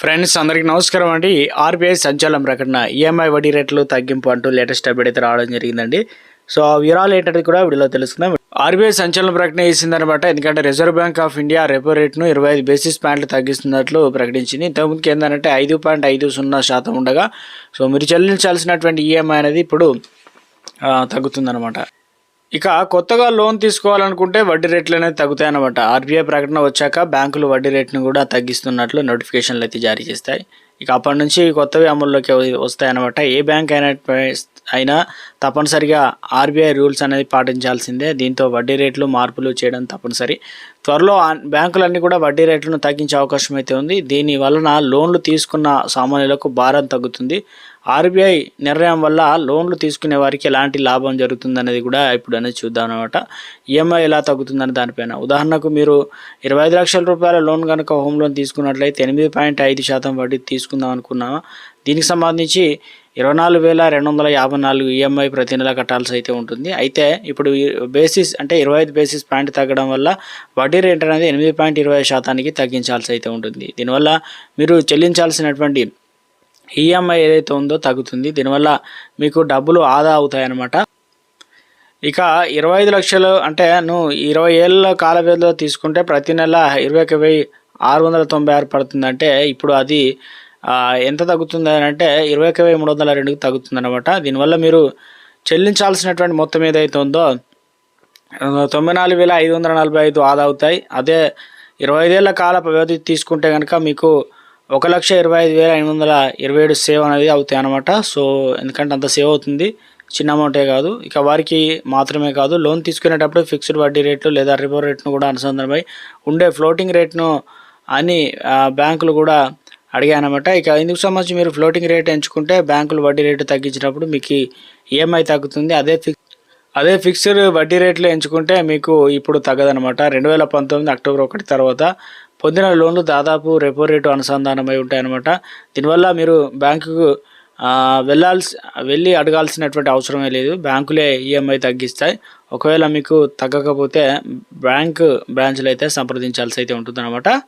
Friends అందరికీ నమస్కారం అండి. ఆర్బీఐ సంచలనం ప్రకటన ఈఎంఐ వడ్డీ రేట్లు తగ్గింపు అంటూ లేటెస్ట్ అప్డేట్ అయితే రావడం జరిగిందండి. సో ఆ వివరాలు ఏంటనేది కూడా వీడియోలో తెలుసుకుందాం. ఆర్బీఐ సంచలన ప్రకటన చేసిందనమాట ఎందుకంటే reserve bank of India repo రేట్ను ఇరవై ఐదు బేసిస్ పాయింట్లు తగ్గిస్తున్నట్లు ప్రకటించింది. ఇంతకుముందుకు ఏంటంటే ఐదు పాయింట్ ఐదు సున్నా శాతం ఉండగా సో మీరు చెల్లించాల్సినటువంటి ఈఎంఐ అనేది ఇప్పుడు తగ్గుతుందనమాట తగ్గుతుందన్నమాట. ఇక కొత్తగా లోన్ తీసుకోవాలనుకుంటే వడ్డీ రేట్లు అనేది తగ్గుతాయన్నమాట. ఆర్బీఐ ప్రకటన వచ్చాక బ్యాంకులు వడ్డీ రేట్ను కూడా తగ్గిస్తున్నట్లు నోటిఫికేషన్లు అయితే జారీ చేస్తాయి. ఇక అప్పటి నుంచి కొత్తవి అమల్లోకి వస్తాయన్నమాట. ఏ బ్యాంక్ అయినా అయినా తప్పనిసరిగా ఆర్బీఐ రూల్స్ అనేది పాటించాల్సిందే. దీంతో వడ్డీ రేట్లు మార్పులు చేయడం తప్పనిసరి. త్వరలో బ్యాంకులన్నీ కూడా వడ్డీ రేట్లను తగ్గించే అవకాశం అయితే ఉంది. దీని వలన లోన్లు తీసుకున్న సామాన్యులకు భారం తగ్గుతుంది. ఆర్బీఐ నిర్ణయం వల్ల లోన్లు తీసుకునే వారికి ఎలాంటి లాభం జరుగుతుందనేది కూడా ఇప్పుడు అనేది చూద్దాం అనమాట ఈఎంఐ ఎలా తగ్గుతుందని దానిపైన. ఉదాహరణకు మీరు ఇరవై ఐదు లక్షల రూపాయల లోన్ కనుక హోమ్ లోన్ తీసుకున్నట్లయితే ఎనిమిది పాయింట్ ఐదు శాతం వడ్డీ తీసుకుందాం అనుకున్నాము? దీనికి సంబంధించి ఇరవై నాలుగు వేల రెండు వందల యాభై నాలుగు ఈఎంఐ ప్రతి నెల కట్టాల్సి అయితే ఉంటుంది. అయితే ఇప్పుడు బేసిస్ అంటే ఇరవై ఐదు బేసిస్ పాయింట్ తగ్గడం వల్ల వడ్డీ రేట్ అనేది ఎనిమిది పాయింట్ ఇరవై శాతానికి తగ్గించాల్సి అయితే ఉంటుంది. దీనివల్ల మీరు చెల్లించాల్సినటువంటి ఈఎంఐ ఏదైతే ఉందో తగ్గుతుంది. దీనివల్ల మీకు డబ్బులు ఆదా అవుతాయన్నమాట. ఇక ఇరవై ఐదు లక్షలు అంటే నువ్వు ఇరవై ఏళ్ళ కాల వ్యవధిలో తీసుకుంటే ప్రతి నెల ఇరవై ఒక వెయ్యి ఆరు వందల తొంభై ఆరు పడుతుందంటే ఇప్పుడు అది ఎంత తగ్గుతుంది అని అంటే ఇరవై ఒక వెయ్యి మూడు వందల రెండుకి తగ్గుతుంది అనమాట దీనివల్ల మీరు చెల్లించాల్సినటువంటి మొత్తం ఏదైతే ఉందో తొంభై నాలుగు వేల ఐదు వందల నలభై ఐదు ఆదా అవుతాయి. అదే ఇరవై ఐదేళ్ళ కాల వ్యవధి తీసుకుంటే కనుక మీకు ఒక లక్ష ఇరవై ఐదు వేల ఎనిమిది వందల ఇరవై ఏడు సేవ్ అనేది అవుతాయి అనమాట సో ఎందుకంటే అంత సేవ్ అవుతుంది. చిన్న అమౌంటే కాదు. ఇక వారికి మాత్రమే కాదు. లోన్ తీసుకునేటప్పుడు ఫిక్స్డ్ వడ్డీ రేట్లు లేదా రిపో రేట్ను కూడా అనుసంధానమై ఉండే ఫ్లోటింగ్ రేట్ను అని బ్యాంకులు కూడా అడిగానమాట ఇక ఇందుకు సంబంధించి మీరు ఫ్లోటింగ్ రేట్ ఎంచుకుంటే బ్యాంకులు వడ్డీ రేటు తగ్గించినప్పుడు మీకు ఈఎంఐ తగ్గుతుంది. అదే ఫిక్స్ అదే ఫిక్స్డ్ వడ్డీ రేట్లు ఎంచుకుంటే మీకు ఇప్పుడు తగ్గదనమాట రెండు వేల పంతొమ్మిది అక్టోబర్ ఒకటి తర్వాత పొందిన లోన్లు దాదాపు రెపో రేటు అనుసంధానమై ఉంటాయన్నమాట. దీనివల్ల మీరు బ్యాంకుకు వెళ్ళాల్సి వెళ్ళి అడగాల్సినటువంటి అవసరమే లేదు. బ్యాంకులే ఈఎంఐ తగ్గిస్తాయి. ఒకవేళ మీకు తగ్గకపోతే బ్యాంక్ బ్రాంచ్లు అయితే సంప్రదించాల్సి అయితే ఉంటుందన్నమాట.